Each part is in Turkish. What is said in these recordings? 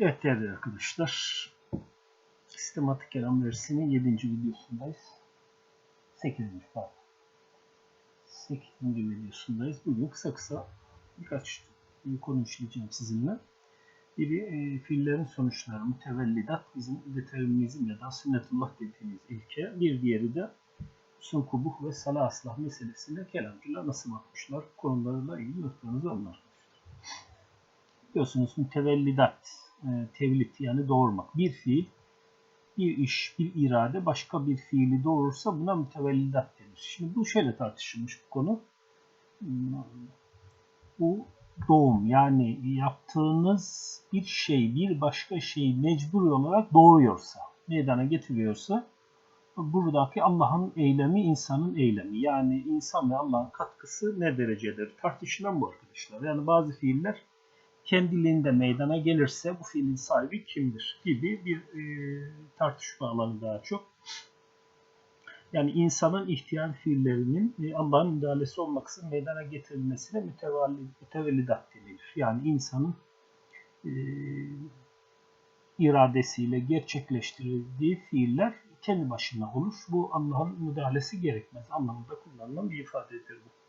Evet değerli arkadaşlar. Sistematik kelam dersinin 7. videosundayız. 8. pardon. 8. videosundayız. Bugün kısa kısa birkaç konu işleyeceğim sizinle. Biri e, fiillerin sonuçları, mütevellidat, bizim determinizm ya da sünnetullah dediğimiz ilke. Bir diğeri de usun kubuh ve salah aslah meselesine kelamcılar nasıl bakmışlar konularıyla ilgili notlarınızı alın arkadaşlar. Biliyorsunuz mütevellidat, e, tevlit yani doğurmak. Bir fiil, bir iş, bir irade başka bir fiili doğurursa buna mütevellidat denir. Şimdi bu şöyle tartışılmış bu konu. Bu doğum yani yaptığınız bir şey bir başka şeyi mecbur olarak doğuruyorsa, meydana getiriyorsa buradaki Allah'ın eylemi insanın eylemi. Yani insan ve Allah'ın katkısı ne derecedir? Tartışılan bu arkadaşlar. Yani bazı fiiller kendiliğinde meydana gelirse bu fiilin sahibi kimdir gibi bir e, tartışma alanı daha çok. Yani insanın ihtiyar fiillerinin e, Allah'ın müdahalesi olmaksızın meydana getirilmesine mütevellidat denilir. Yani insanın e, iradesiyle gerçekleştirildiği fiiller kendi başına olur. Bu Allah'ın müdahalesi gerekmez anlamında kullanılan bir ifadedir bu.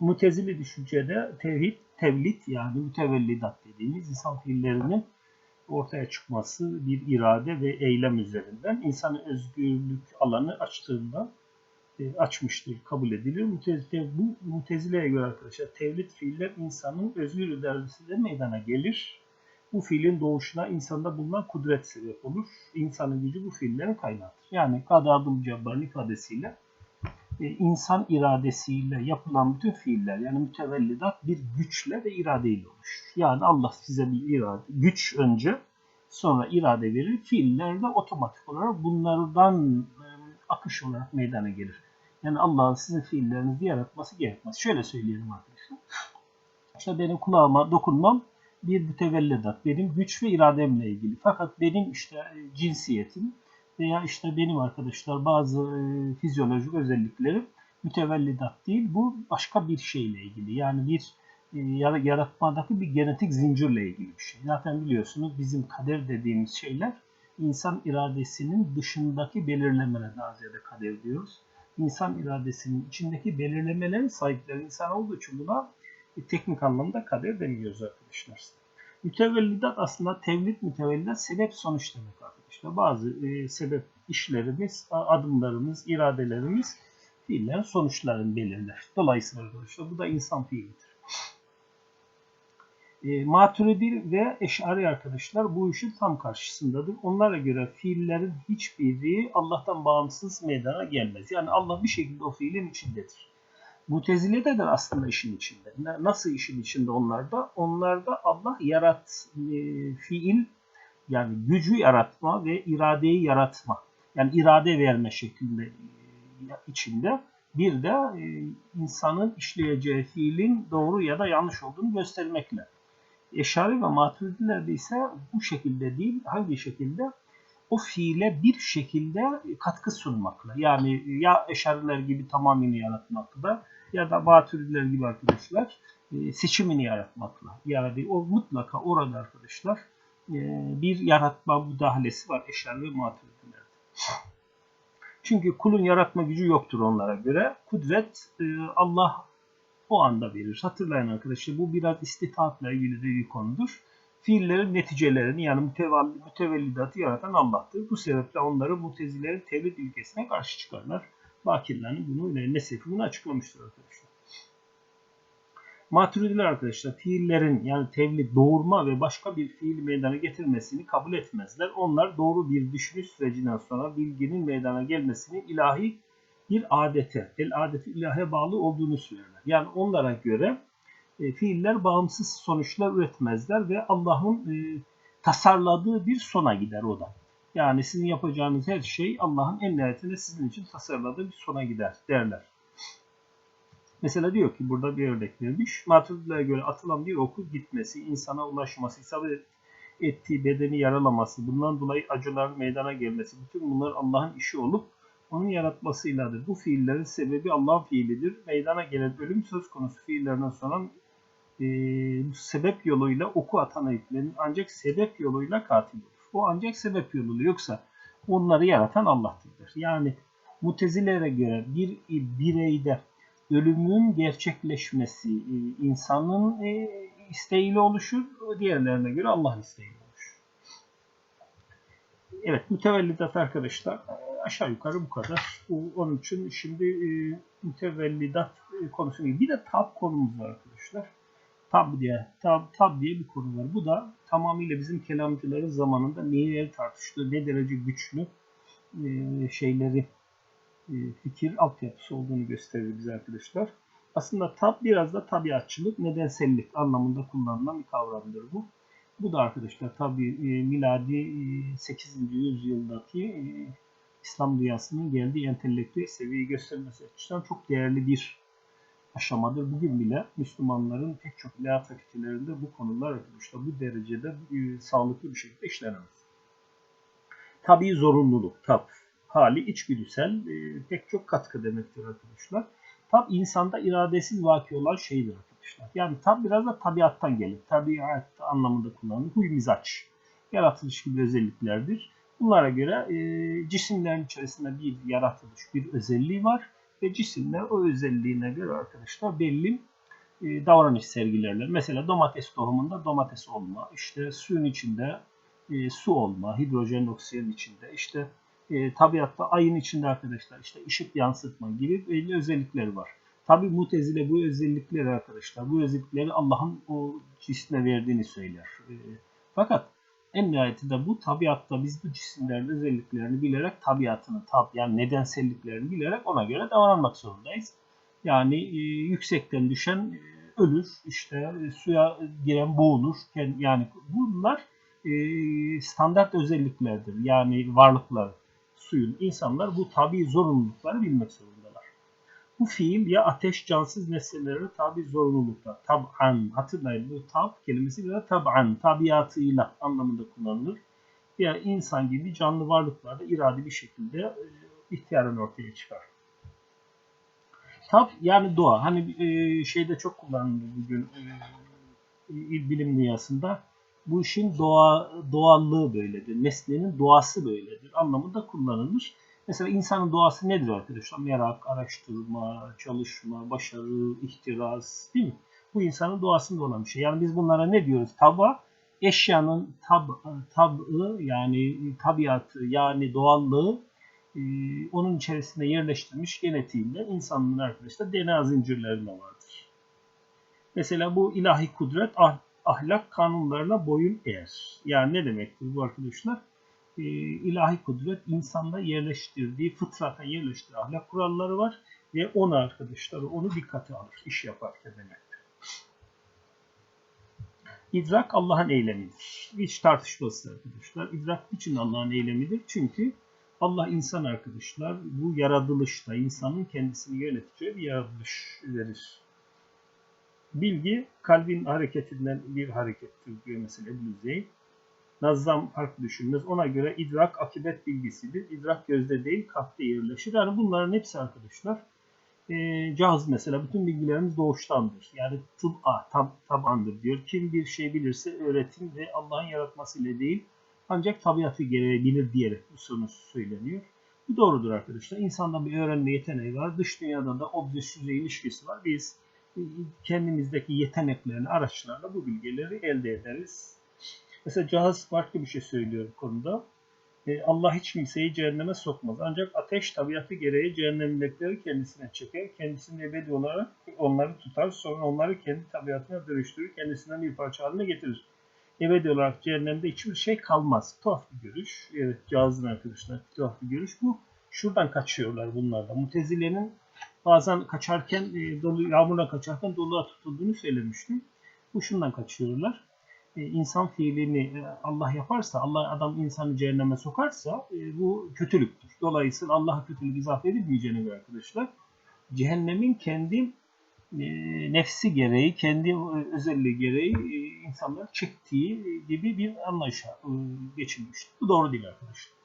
Mutezili düşüncede tevhid, tevlit yani mütevellidat dediğimiz insan fiillerinin ortaya çıkması bir irade ve eylem üzerinden insanın özgürlük alanı açtığından e, açmıştır, kabul edilir. Mutezile, bu mutezileye göre arkadaşlar tevlit fiiller insanın özgür iradesiyle meydana gelir. Bu fiilin doğuşuna insanda bulunan kudret sebep olur. İnsanın gücü bu fiillerin kaynağıdır. Yani Kadı Cabbar'ın ifadesiyle insan iradesiyle yapılan bütün fiiller yani mütevellidat bir güçle ve iradeyle oluşur. Yani Allah size bir irade, güç önce sonra irade verir. Fiiller de otomatik olarak bunlardan e, akış olarak meydana gelir. Yani Allah'ın sizin fiillerinizi yaratması gerekmez. Şöyle söyleyelim arkadaşlar. İşte benim kulağıma dokunmam bir mütevellidat. Benim güç ve irademle ilgili. Fakat benim işte e, cinsiyetim, veya işte benim arkadaşlar bazı e, fizyolojik özelliklerim mütevellidat değil. Bu başka bir şeyle ilgili. Yani bir e, yaratmadaki bir genetik zincirle ilgili bir şey. Zaten biliyorsunuz bizim kader dediğimiz şeyler insan iradesinin dışındaki belirlemelere daha ziyade kader diyoruz. İnsan iradesinin içindeki belirlemelerin sahipleri insan olduğu için buna e, teknik anlamda kader demiyoruz arkadaşlar. Mütevellidat aslında tevlid mütevellidat sebep sonuç demek arkadaşlar. İşte bazı e, sebep işlerimiz, adımlarımız, iradelerimiz fiillerin sonuçlarını belirler. Dolayısıyla arkadaşlar bu da insan fiilidir. E, Maturidi ve Eş'ari arkadaşlar bu işin tam karşısındadır. Onlara göre fiillerin hiçbiri Allah'tan bağımsız meydana gelmez. Yani Allah bir şekilde o fiilin içindedir. Mutezile'de de aslında işin içinde. Nasıl işin içinde onlarda? Onlarda Allah yarat, e, fiil yani gücü yaratma ve iradeyi yaratma. Yani irade verme şeklinde e, içinde bir de e, insanın işleyeceği fiilin doğru ya da yanlış olduğunu göstermekle. Eşari ve maturidilerde ise bu şekilde değil, hangi şekilde? O fiile bir şekilde katkı sunmakla. Yani ya eşariler gibi tamamını yaratmakla ya da maturidiler gibi arkadaşlar e, seçimini yaratmakla. Yani o mutlaka orada arkadaşlar e, bir yaratma müdahalesi var eşer ve maturidilerde. Çünkü kulun yaratma gücü yoktur onlara göre. Kudret e, Allah o anda verir. Hatırlayın arkadaşlar bu biraz istitaatla ilgili bir konudur. Fiillerin neticelerini yani mütevellidatı yaratan Allah'tır. Bu sebeple onları mutezilerin tevhid ülkesine karşı çıkarlar. Bakirlerin bunu Nesefi bunu açıklamıştır arkadaşlar. Maturidiler arkadaşlar fiillerin yani tevlid doğurma ve başka bir fiil meydana getirmesini kabul etmezler. Onlar doğru bir düşünüş sürecinden sonra bilginin meydana gelmesini ilahi bir adete, el adeti ilahe bağlı olduğunu söylerler. Yani onlara göre e, fiiller bağımsız sonuçlar üretmezler ve Allah'ın e, tasarladığı bir sona gider o da. Yani sizin yapacağınız her şey Allah'ın en nihayetinde sizin için tasarladığı bir sona gider derler. Mesela diyor ki burada bir örnek vermiş. Maturidilere göre atılan bir oku gitmesi, insana ulaşması, isabet ettiği bedeni yaralaması, bundan dolayı acıların meydana gelmesi, bütün bunlar Allah'ın işi olup onun yaratmasıyladır. Bu fiillerin sebebi Allah'ın fiilidir. Meydana gelen ölüm söz konusu fiillerden sonra e, sebep yoluyla oku atan ayetlerin ancak sebep yoluyla katil olur. O ancak sebep yoluyla yoksa onları yaratan Allah'tır. Yani mutezilere göre bir bireyde ölümün gerçekleşmesi e, insanın e, isteğiyle oluşur. Diğerlerine göre Allah'ın isteğiyle oluşur. Evet mütevellidat arkadaşlar e, aşağı yukarı bu kadar. Onun için şimdi mütevellidat konusunu bir de tab konumuz var arkadaşlar. Tab diye, tab, tab diye bir konu var. Bu da tamamıyla bizim kelamcıların zamanında neleri tartıştığı, ne derece güçlü şeyleri fikir altyapısı olduğunu gösterir bize arkadaşlar. Aslında tab biraz da tabiatçılık, nedensellik anlamında kullanılan bir kavramdır bu. Bu da arkadaşlar tabi e, miladi 8. yüzyıldaki İslam dünyasının geldiği entelektüel seviyeyi göstermesi açısından çok değerli bir aşamadır. Bugün bile Müslümanların pek çok ilahiyat fakültelerinde bu konular arkadaşlar bu derecede e, sağlıklı bir şekilde işlenemez. Tabi zorunluluk, tab hali içgüdüsel e, pek çok katkı demektir arkadaşlar. Tab insanda iradesiz vaki olan şeydir arkadaşlar. Yani tab biraz da tabiattan gelir. Tabiat anlamında kullanılır. Huy mizaç. Yaratılış gibi özelliklerdir. Bunlara göre e, cisimlerin içerisinde bir yaratılış, bir özelliği var. Ve cisimler o özelliğine göre arkadaşlar belli e, davranış sergilerler. Mesela domates tohumunda domates olma, işte suyun içinde e, su olma, hidrojen oksijen içinde, işte e, tabiatta ayın içinde arkadaşlar işte ışık yansıtma gibi belli özellikleri var. Tabi mutezile bu özellikleri arkadaşlar, bu özellikleri Allah'ın o cisme verdiğini söyler. E, fakat en nihayetinde bu tabiatta biz bu cisimlerin özelliklerini bilerek tabiatını, tab yani nedenselliklerini bilerek ona göre davranmak zorundayız. Yani e, yüksekten düşen e, ölür, işte e, suya giren boğulur. Yani bunlar e, standart özelliklerdir. Yani varlıklar suyun insanlar bu tabi zorunlulukları bilmek zorundalar. Bu fiil ya ateş cansız nesnelere tabi zorunluluklar. Tab'an hatırlayın bu tab kelimesi biraz tab'an tabiatıyla anlamında kullanılır. Ya insan gibi canlı varlıklarda iradi bir şekilde e, ihtiyaren ortaya çıkar. Tab yani doğa. Hani e, şeyde çok kullanılır bugün e, bilim dünyasında bu işin doğa, doğallığı böyledir. Nesnenin doğası böyledir anlamında kullanılır. Mesela insanın doğası nedir arkadaşlar? Merak, araştırma, çalışma, başarı, ihtiras değil mi? Bu insanın doğasında olan bir şey. Yani biz bunlara ne diyoruz? Taba, eşyanın tab, tabı yani tabiatı yani doğallığı e, onun içerisinde yerleştirilmiş genetiğinde insanın arkadaşlar DNA zincirlerinde vardır. Mesela bu ilahi kudret ah, ahlak kanunlarına boyun eğer. Yani ne demektir bu arkadaşlar? Ee, ilahi kudret insanda yerleştirdiği, fıtrata yerleştirdiği ahlak kuralları var ve onu arkadaşlar onu dikkate alır iş yaparken demektir. İdrak Allah'ın eylemidir. Hiç tartışmasız arkadaşlar. İdrak için Allah'ın eylemidir. Çünkü Allah insan arkadaşlar bu yaratılışta insanın kendisini yöneteceği bir yaratılış verir. Bilgi kalbin hareketinden bir harekettir diyor mesela ibn Nazzam farklı düşünmez. Ona göre idrak akibet bilgisidir. İdrak gözde değil kalpte yerleşir. Yani bunların hepsi arkadaşlar e, cihaz mesela bütün bilgilerimiz doğuştandır. Yani tıb'a, tab, tabandır diyor. Kim bir şey bilirse öğretim ve Allah'ın yaratmasıyla değil ancak tabiatı gereği bilir diyerek bu sonuç söyleniyor. Bu doğrudur arkadaşlar. İnsanda bir öğrenme yeteneği var. Dış dünyada da obje ilişkisi var. Biz kendimizdeki yeteneklerini, araçlarla bu bilgileri elde ederiz. Mesela cihaz farklı bir şey söylüyor bu konuda. E, Allah hiç kimseyi cehenneme sokmaz. Ancak ateş tabiatı gereği cehennemlikleri kendisine çeker. Kendisini ebedi olarak onları tutar. Sonra onları kendi tabiatına dönüştürür. Kendisinden bir parça haline getirir. Ebedi olarak cehennemde hiçbir şey kalmaz. Tuhaf bir görüş. Evet cihazın arkadaşlar tuhaf bir görüş. Bu şuradan kaçıyorlar bunlar da. Mutezile'nin bazen kaçarken e, dolu yağmurla kaçarken doluğa tutulduğunu söylemiştim. Bu şundan kaçıyorlar. E, insan fiilini e, Allah yaparsa, Allah adam insanı cehenneme sokarsa e, bu kötülüktür. Dolayısıyla Allah'a kötülük izafe edilmeyeceğine göre arkadaşlar cehennemin kendi e, nefsi gereği, kendi e, özelliği gereği e, insanları çektiği gibi bir anlayışa e, geçilmiştir. Bu doğru değil arkadaşlar.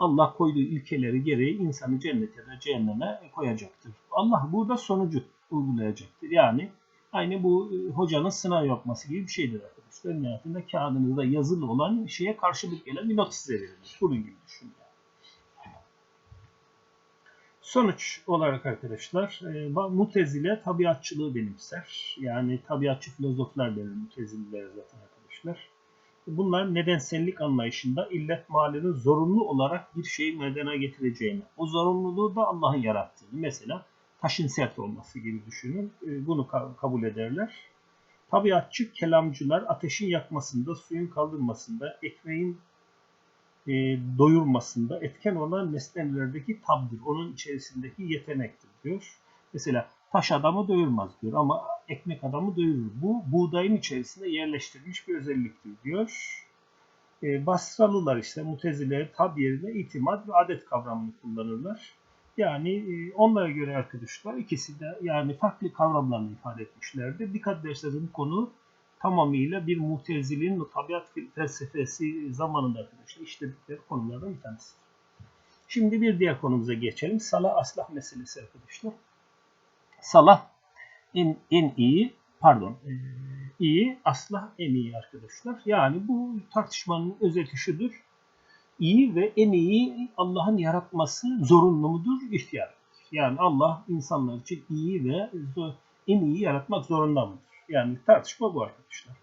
Allah koyduğu ilkeleri gereği insanı cennete de cehenneme koyacaktır. Allah burada sonucu uygulayacaktır. Yani Aynı bu e, hocanın sınav yapması gibi bir şeydir arkadaşlar. Nihayetinde kağıdınızda yazılı olan şeye karşılık gelen bir not size verilir. Bunun gibi düşünün. Sonuç olarak arkadaşlar e, Mutezile tabiatçılığı benimser. Yani tabiatçı filozoflar denir Mutezililere zaten arkadaşlar. Bunlar nedensellik anlayışında illet malinin zorunlu olarak bir şeyi medena getireceğini, o zorunluluğu da Allah'ın yarattığını, mesela taşın sert olması gibi düşünün. E, bunu kabul ederler. Tabiatçı kelamcılar ateşin yakmasında, suyun kaldırmasında, ekmeğin e, doyurmasında etken olan nesnelerdeki tabdır. Onun içerisindeki yetenektir diyor. Mesela taş adamı doyurmaz diyor ama ekmek adamı doyurur. Bu buğdayın içerisinde yerleştirilmiş bir özelliktir diyor. E, Basralılar işte mutezile tab yerine itimat ve adet kavramını kullanırlar. Yani e, onlara göre arkadaşlar ikisi de yani farklı kavramlarını ifade etmişlerdir. Dikkat ederseniz bu konu tamamıyla bir mutezilin tabiat felsefesi zamanında arkadaşlar işledikleri konulardan bir tanesidir. Şimdi bir diğer konumuza geçelim. Salah aslah meselesi arkadaşlar. Salah en, en iyi pardon e, iyi aslah en iyi arkadaşlar. Yani bu tartışmanın özeti şudur. İyi ve en iyi Allah'ın yaratması zorunlu mudur? İhtiyar. Yani Allah insanlar için iyi ve en iyi yaratmak zorunda mıdır? Yani tartışma bu arkadaşlar.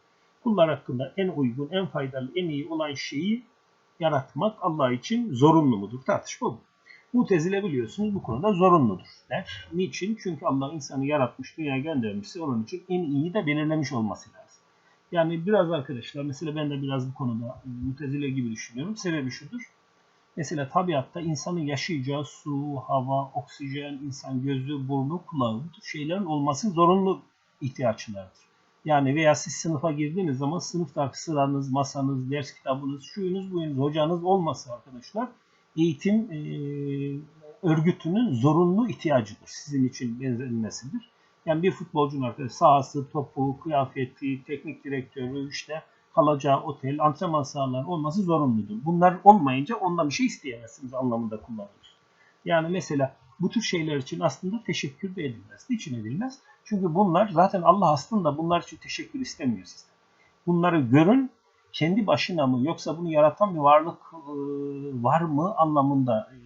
Kullar hakkında en uygun, en faydalı, en iyi olan şeyi yaratmak Allah için zorunlu mudur? Tartışma bu. Mutezile biliyorsunuz bu konuda zorunludur der. Niçin? Çünkü Allah insanı yaratmış, dünyaya göndermişse onun için en iyi de belirlemiş olması lazım. Yani biraz arkadaşlar, mesela ben de biraz bu konuda mutezile gibi düşünüyorum. Sebebi şudur. Mesela tabiatta insanın yaşayacağı su, hava, oksijen, insan gözü, burnu, kulağı bu şeylerin olması zorunlu ihtiyaçlardır. Yani veya siz sınıfa girdiğiniz zaman sınıfta sıranız, masanız, ders kitabınız, şuyunuz, buyunuz, hocanız olmasa arkadaşlar eğitim e, örgütünün zorunlu ihtiyacıdır. Sizin için benzerilmesidir. Yani bir futbolcunun arkadaş sahası, topu, kıyafeti, teknik direktörü, işte kalacağı otel, antrenman sahaları olması zorunludur. Bunlar olmayınca ondan bir şey isteyemezsiniz anlamında kullanılır. Yani mesela bu tür şeyler için aslında teşekkür de edilmez. Niçin edilmez? Çünkü bunlar zaten Allah aslında bunlar için teşekkür istemiyor sizden. Bunları görün, kendi başına mı yoksa bunu yaratan bir varlık e, var mı anlamında e,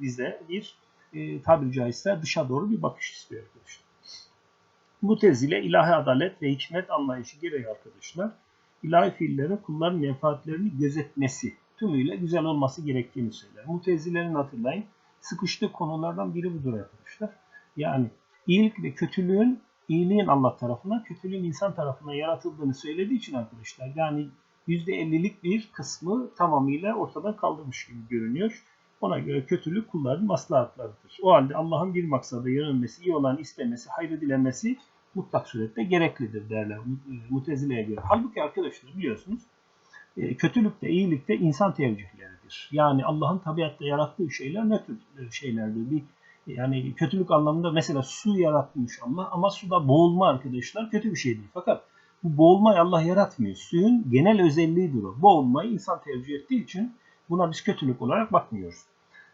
bize bir e, tabiri caizse dışa doğru bir bakış istiyor arkadaşlar. Mutezile ilahi adalet ve hikmet anlayışı gereği arkadaşlar ilahi fiillerin kulların menfaatlerini gözetmesi tümüyle güzel olması gerektiğini söyler. Mutezilerin hatırlayın sıkıştığı konulardan biri budur arkadaşlar. Yani iyilik ve kötülüğün iyiliğin Allah tarafından, kötülüğün insan tarafından yaratıldığını söylediği için arkadaşlar yani %50'lik bir kısmı tamamıyla ortadan kaldırmış gibi görünüyor. Ona göre kötülük kulların maslahatlarıdır. O halde Allah'ın bir maksada yönelmesi, iyi olan istemesi, hayrı dilemesi mutlak surette gereklidir derler Mutezile'ye göre. Halbuki arkadaşlar biliyorsunuz e, kötülük de iyilik de insan tercihleridir. Yani Allah'ın tabiatta yarattığı şeyler ne tür e, şeylerdir? Bir yani kötülük anlamında mesela su yaratmış Allah ama suda boğulma arkadaşlar kötü bir şey değil. Fakat bu boğulmayı Allah yaratmıyor. Suyun genel özelliğidir o. Boğulmayı insan tercih ettiği için buna biz kötülük olarak bakmıyoruz.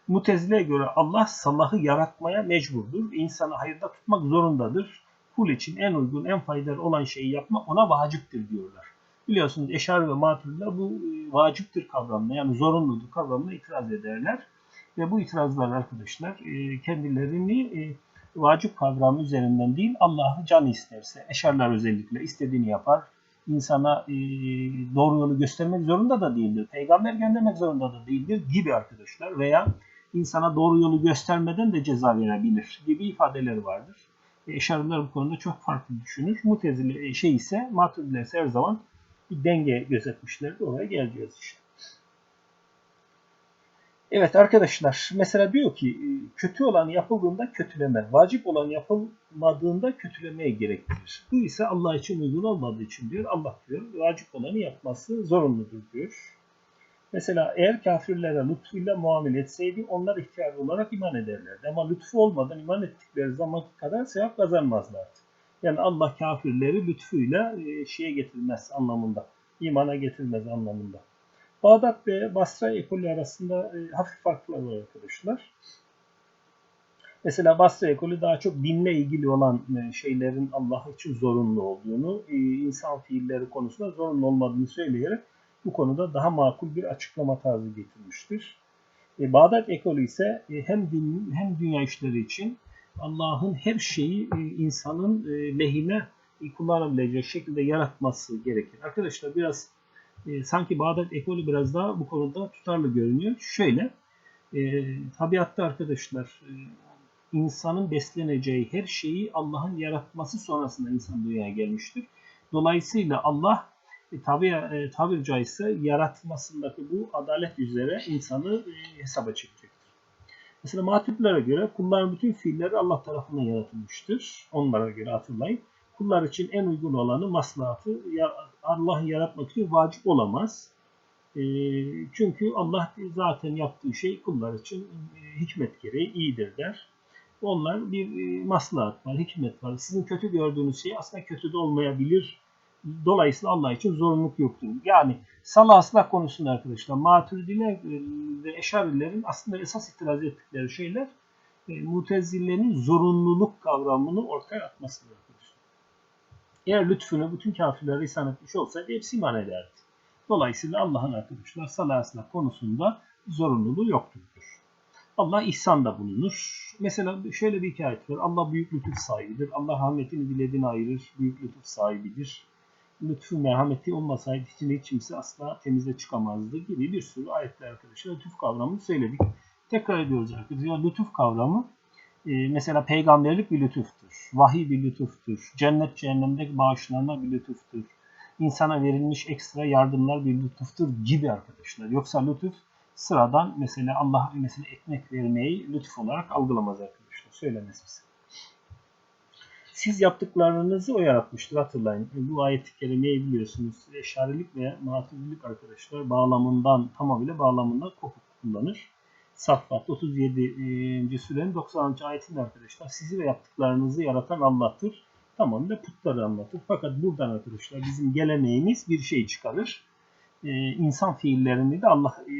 Mutezile'ye göre Allah salahı yaratmaya mecburdur. İnsanı hayırda tutmak zorundadır. Kul için en uygun, en faydalı olan şeyi yapmak ona vaciptir diyorlar. Biliyorsunuz Eşar ve Maturidiler bu e, vaciptir kavramına yani zorunludur kavramına itiraz ederler. Ve bu itirazlar arkadaşlar e, kendilerini e, vacip kavramı üzerinden değil Allah'ı can isterse, eşarlar özellikle istediğini yapar. İnsana doğru yolu göstermek zorunda da değildir. Peygamber göndermek zorunda da değildir gibi arkadaşlar. Veya insana doğru yolu göstermeden de ceza verebilir gibi ifadeleri vardır. Eşarlar bu konuda çok farklı düşünür. Mutezile şey ise Maturidiler her zaman bir denge gözetmişlerdi. Oraya geleceğiz işte. Evet arkadaşlar mesela diyor ki e, kötü olan yapıldığında kötüleme, vacip olan yapılmadığında kötülemeye gerektirir. Bu ise Allah için uygun olmadığı için diyor Allah diyor vacip olanı yapması zorunludur diyor. Mesela eğer kafirlere lütfuyla muamele etseydi onlar ihtiyar olarak iman ederlerdi. Ama lütfu olmadan iman ettikleri zaman kadar sevap kazanmazlardı. Yani Allah kafirleri lütfuyla e, şeye getirmez anlamında. imana getirmez anlamında. Bağdat ve Basra ekolü arasında e, hafif farklar var arkadaşlar. Mesela Basra ekolü daha çok dinle ilgili olan e, şeylerin Allah için zorunlu olduğunu, e, insan fiilleri konusunda zorunlu olmadığını söyleyerek bu konuda daha makul bir açıklama tarzı getirmiştir. E, Bağdat ekolü ise hem din hem dünya işleri için Allah'ın her şeyi insanın lehine kullanabileceği şekilde yaratması gerekir. Arkadaşlar biraz sanki Bağdat ekolü biraz daha bu konuda tutarlı görünüyor. Şöyle, tabiatta arkadaşlar insanın besleneceği her şeyi Allah'ın yaratması sonrasında insan dünyaya gelmiştir. Dolayısıyla Allah e, tabi, e, tabiri caizse yaratmasındaki bu adalet üzere insanı e, hesaba çekecektir. Mesela matiplere göre kulların bütün fiilleri Allah tarafından yaratılmıştır. Onlara göre hatırlayın. Kullar için en uygun olanı maslahatı Allah'ın yaratmak için vacip olamaz. E, çünkü Allah zaten yaptığı şey kullar için e, hikmet gereği iyidir der. Onlar bir e, maslahat var, hikmet var. Sizin kötü gördüğünüz şey aslında kötü de olmayabilir. Dolayısıyla Allah için zorunluluk yoktur. Yani salah aslah konusunda arkadaşlar maturidiler e, ve eşarilerin aslında esas itiraz ettikleri şeyler e, mutezillerin zorunluluk kavramını ortaya atmasıdır. Eğer lütfunu bütün kafirlere ihsan etmiş olsaydı hepsi iman ederdi. Dolayısıyla Allah'ın arkadaşlar salah aslah konusunda zorunluluğu yoktur. Allah ihsanda bulunur. Mesela şöyle bir hikaye var. Allah büyük lütuf sahibidir. Allah rahmetini dilediğine ayırır. Büyük lütuf sahibidir. Lütfu merhameti olmasaydı içinde hiç kimse asla temizle çıkamazdı gibi bir sürü ayetler arkadaşlar lütuf kavramını söyledik. Tekrar ediyoruz arkadaşlar. Lütuf kavramı e, mesela peygamberlik bir lütuftur. Vahiy bir lütuftur. Cennet cehennemdeki bağışlanma bir lütuftur. İnsana verilmiş ekstra yardımlar bir lütuftur gibi arkadaşlar. Yoksa lütuf sıradan mesela Allah mesela ekmek vermeyi lütuf olarak algılamaz arkadaşlar. Söylemez bize. Siz yaptıklarınızı o yaratmıştır hatırlayın. Bu ayet-i kerimeyi biliyorsunuz. Eşarilik ve maturilik arkadaşlar bağlamından tamamıyla bağlamından kopuk kullanır. Saffat 37. sürenin 90. ayetinde arkadaşlar sizi ve yaptıklarınızı yaratan Allah'tır. Tamamıyla putları anlatır. Fakat buradan arkadaşlar bizim geleneğimiz bir şey çıkarır. Ee, insan fiillerini de Allah e,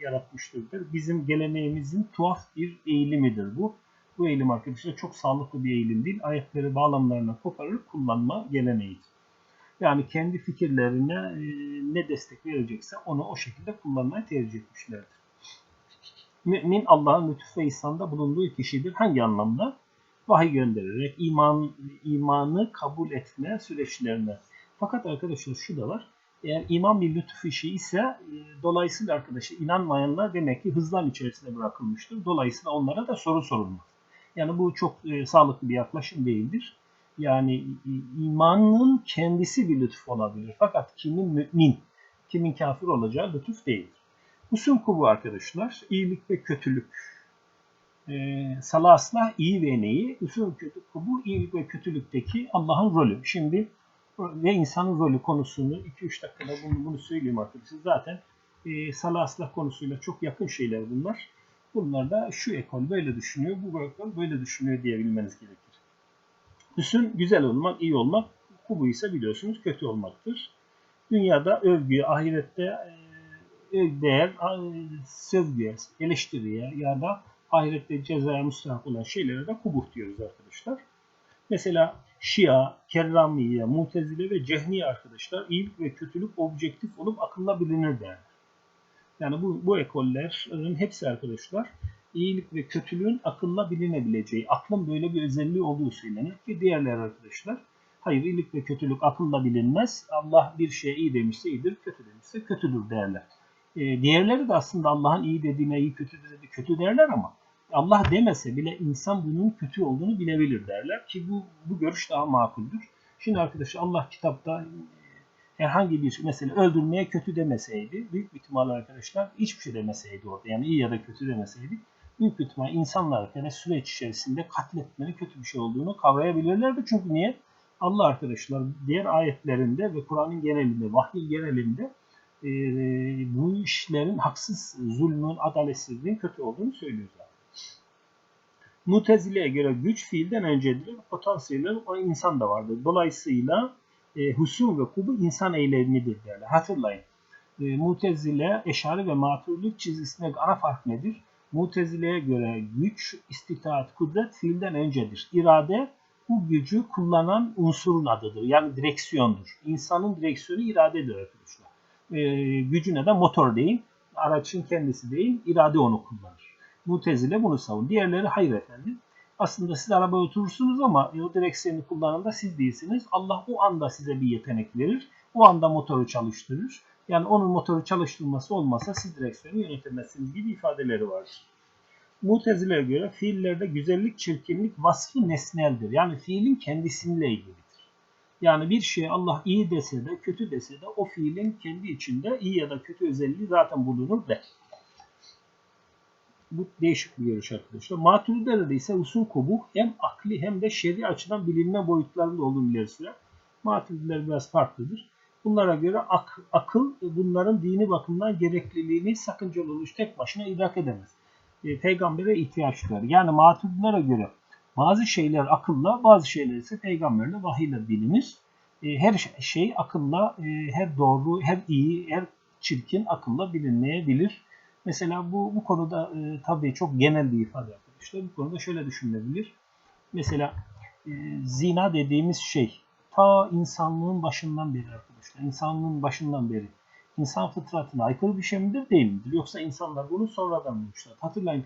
yaratmıştır. Bizim geleneğimizin tuhaf bir eğilimidir bu. Bu eğilim arkadaşlar çok sağlıklı bir eğilim değil. Ayetleri bağlamlarına koparıp kullanma geleneğidir. Yani kendi fikirlerine e, ne destek verecekse onu o şekilde kullanmayı tercih etmişlerdir. Mümin Allah'ın lütuf ve ihsanda bulunduğu kişidir. Hangi anlamda? Vahiy göndererek iman imanı kabul etme süreçlerine. Fakat arkadaşlar şu da var. Eğer iman bir lütuf işi ise e, dolayısıyla arkadaşlar inanmayanlar demek ki hızlan içerisinde bırakılmıştır. Dolayısıyla onlara da soru sorulmaz. Yani bu çok e, sağlıklı bir yaklaşım değildir. Yani imanın kendisi bir lütuf olabilir. Fakat kimin mümin, kimin kafir olacağı lütuf değildir. Usul kubu arkadaşlar, iyilik ve kötülük. E, salasla iyi ve neyi, usul kötü kubu iyilik ve kötülükteki Allah'ın rolü. Şimdi ve insanın rolü konusunu 2-3 dakikada bunu, bunu söyleyeyim arkadaşlar. Zaten e, salah aslah konusuyla çok yakın şeyler bunlar. Bunlar da şu ekol böyle düşünüyor, bu ekol böyle düşünüyor diyebilmeniz gerekir. Hüsn güzel olmak, iyi olmak, kubu ise biliyorsunuz kötü olmaktır. Dünyada övgüye, ahirette e, değer, sövgüye, eleştiriye ya da ahirette cezaya müstahak olan şeylere de kubuh diyoruz arkadaşlar. Mesela Şia, Kerramiye, Mutezile ve Cehmiye arkadaşlar iyilik ve kötülük objektif olup akılla bilinir derler. Yani bu, bu ekollerin hepsi arkadaşlar iyilik ve kötülüğün akılla bilinebileceği, aklın böyle bir özelliği olduğu söylenir ki diğerler arkadaşlar hayır iyilik ve kötülük akılla bilinmez. Allah bir şeye iyi demişse iyidir, kötü demişse kötüdür derler. E, diğerleri de aslında Allah'ın iyi dediğine iyi kötü dediğine kötü derler ama Allah demese bile insan bunun kötü olduğunu bilebilir derler ki bu, bu görüş daha makuldür. Şimdi arkadaşlar Allah kitapta e, herhangi bir mesela öldürmeye kötü demeseydi büyük bir ihtimalle arkadaşlar hiçbir şey demeseydi orada yani iyi ya da kötü demeseydi büyük ihtimal insanlar yani süreç içerisinde katletmenin kötü bir şey olduğunu kavrayabilirlerdi. Çünkü niye? Allah arkadaşlar diğer ayetlerinde ve Kur'an'ın genelinde, vahyin genelinde e, bu işlerin haksız, zulmün, adaletsizliğin kötü olduğunu söylüyor zaten. Mutezile'ye göre güç fiilden öncedir. Potansiyelin o insan da vardır. Dolayısıyla e, husum ve kubu insan eylemidir derler. Hatırlayın. E, Mutezile, Eşari ve Maturilik çizgisinde ana fark nedir? Mutezile'ye göre güç, istitaat, kudret fiilden öncedir. İrade bu gücü kullanan unsurun adıdır. Yani direksiyondur. İnsanın direksiyonu iradedir arkadaşlar. Ee, gücüne de motor deyin. Araçın kendisi değil, irade onu kullanır. Mutezile bunu savun. Diğerleri hayır efendim. Aslında siz arabaya oturursunuz ama e, o direksiyonu kullanan da siz değilsiniz. Allah o anda size bir yetenek verir. O anda motoru çalıştırır. Yani onun motoru çalıştırması olmasa siz direksiyonu yönetemezsiniz gibi ifadeleri vardır. Mutezile'ye göre fiillerde güzellik, çirkinlik vasfı nesneldir. Yani fiilin kendisiyle ilgilidir. Yani bir şeye Allah iyi dese de kötü dese de o fiilin kendi içinde iyi ya da kötü özelliği zaten bulunur der. Bu değişik bir görüş arkadaşlar. Maturidelerde ise usul kubu hem akli hem de şer'i açıdan bilinme boyutlarında olduğunu ileri sürer. Maturidiler biraz farklıdır. Bunlara göre ak, akıl bunların dini bakımdan gerekliliğini sakıncalı oluş tek başına idrak edemez. E, peygambere ihtiyaç duyar. Yani maturidilere göre bazı şeyler akılla, bazı şeyler ise peygamberle vahiyle bilinir. E, her şey akılla, e, her doğru, her iyi, her çirkin akılla bilinmeyebilir. Mesela bu bu konuda e, tabii çok genel bir ifade arkadaşlar. Bu konuda şöyle düşünülebilir. Mesela zina dediğimiz şey ta insanlığın başından beri arkadaşlar. İnsanlığın başından beri insan fıtratına aykırı bir şey midir değil midir? Yoksa insanlar bunu sonradan bulmuşlar. Hatırlayın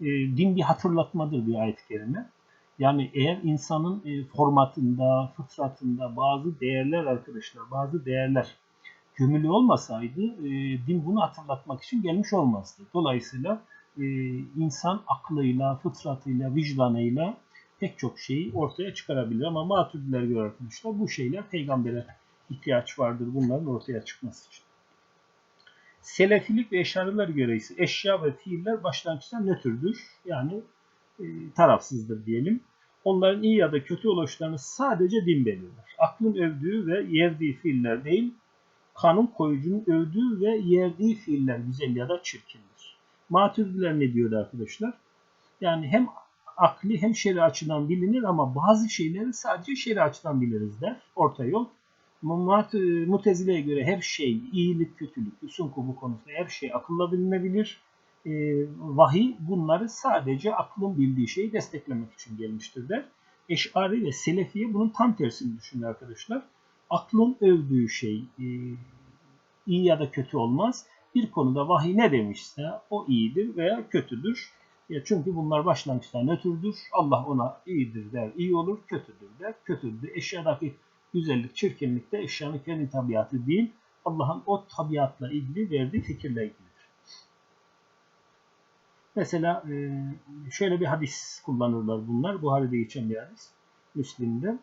din bir hatırlatmadır bir ayet-i kerime. Yani eğer insanın e, formatında, fıtratında bazı değerler arkadaşlar, bazı değerler gömülü olmasaydı e, din bunu hatırlatmak için gelmiş olmazdı. Dolayısıyla e, insan aklıyla, fıtratıyla, vicdanıyla pek çok şeyi ortaya çıkarabilir. Ama maturidiler göre arkadaşlar bu şeyler peygambere ihtiyaç vardır bunların ortaya çıkması için. Selefilik ve eşariler göre ise eşya ve fiiller başlangıçta nötrdür. Yani tarafsızdır diyelim. Onların iyi ya da kötü oluşlarını sadece din belirler. Aklın övdüğü ve yerdiği fiiller değil, kanun koyucunun övdüğü ve yerdiği fiiller güzel ya da çirkindir. Maturidiler ne diyordu arkadaşlar? Yani hem akli hem şer'i açıdan bilinir ama bazı şeyleri sadece şer'i açıdan biliriz der. Orta yol. Mutezile'ye göre her şey, iyilik, kötülük, usunku bu konusunda her şey akılla bilinebilir. E, vahiy bunları sadece aklın bildiği şeyi desteklemek için gelmiştir der. Eş'ari ve Selefiye bunun tam tersini düşünüyor arkadaşlar. Aklın övdüğü şey e, iyi ya da kötü olmaz. Bir konuda vahiy ne demişse o iyidir veya kötüdür. Ya çünkü bunlar başlangıçta nötrdür. Allah ona iyidir der, iyi olur, kötüdür der, kötüdür. Eşyadaki güzellik, çirkinlik de eşyanın kendi tabiatı değil, Allah'ın o tabiatla ilgili verdiği fikirle ilgilidir. Mesela e, şöyle bir hadis kullanırlar bunlar. Buhari'de geçen bir hadis. Müslim'de.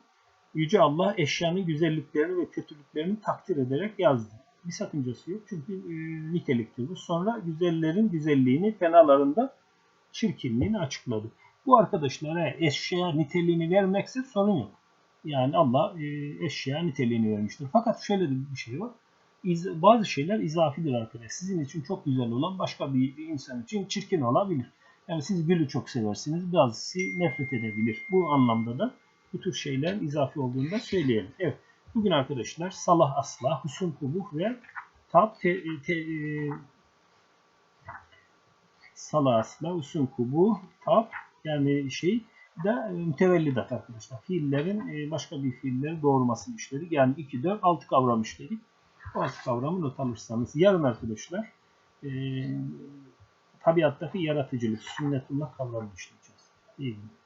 Yüce Allah eşyanın güzelliklerini ve kötülüklerini takdir ederek yazdı. Bir sakıncası yok çünkü e, niteliktir bu. Sonra güzellerin güzelliğini, fenalarında çirkinliğini açıkladı. Bu arkadaşlara eşya niteliğini vermekse sorun yok. Yani Allah e, eşya niteliğini vermiştir. Fakat şöyle bir şey var. İz, bazı şeyler izafidir arkadaşlar. Sizin için çok güzel olan başka bir, bir insan için çirkin olabilir. Yani siz gülü çok seversiniz. Bazısı nefret edebilir. Bu anlamda da bu tür şeyler izafi olduğunu da söyleyelim. Evet. Bugün arkadaşlar salah asla, husun kubuh ve tab te, te, e, salah asla, husun kubuh, tab yani şey da mütevellidat arkadaşlar. Fiillerin e, başka bir fiilleri doğurması işledik. Yani 2, 4, 6 kavram işledik. 6 kavramı not alırsanız. Yarın arkadaşlar e, tabiattaki yaratıcılık, sünnetullah kavramını işleyeceğiz. İyi günler.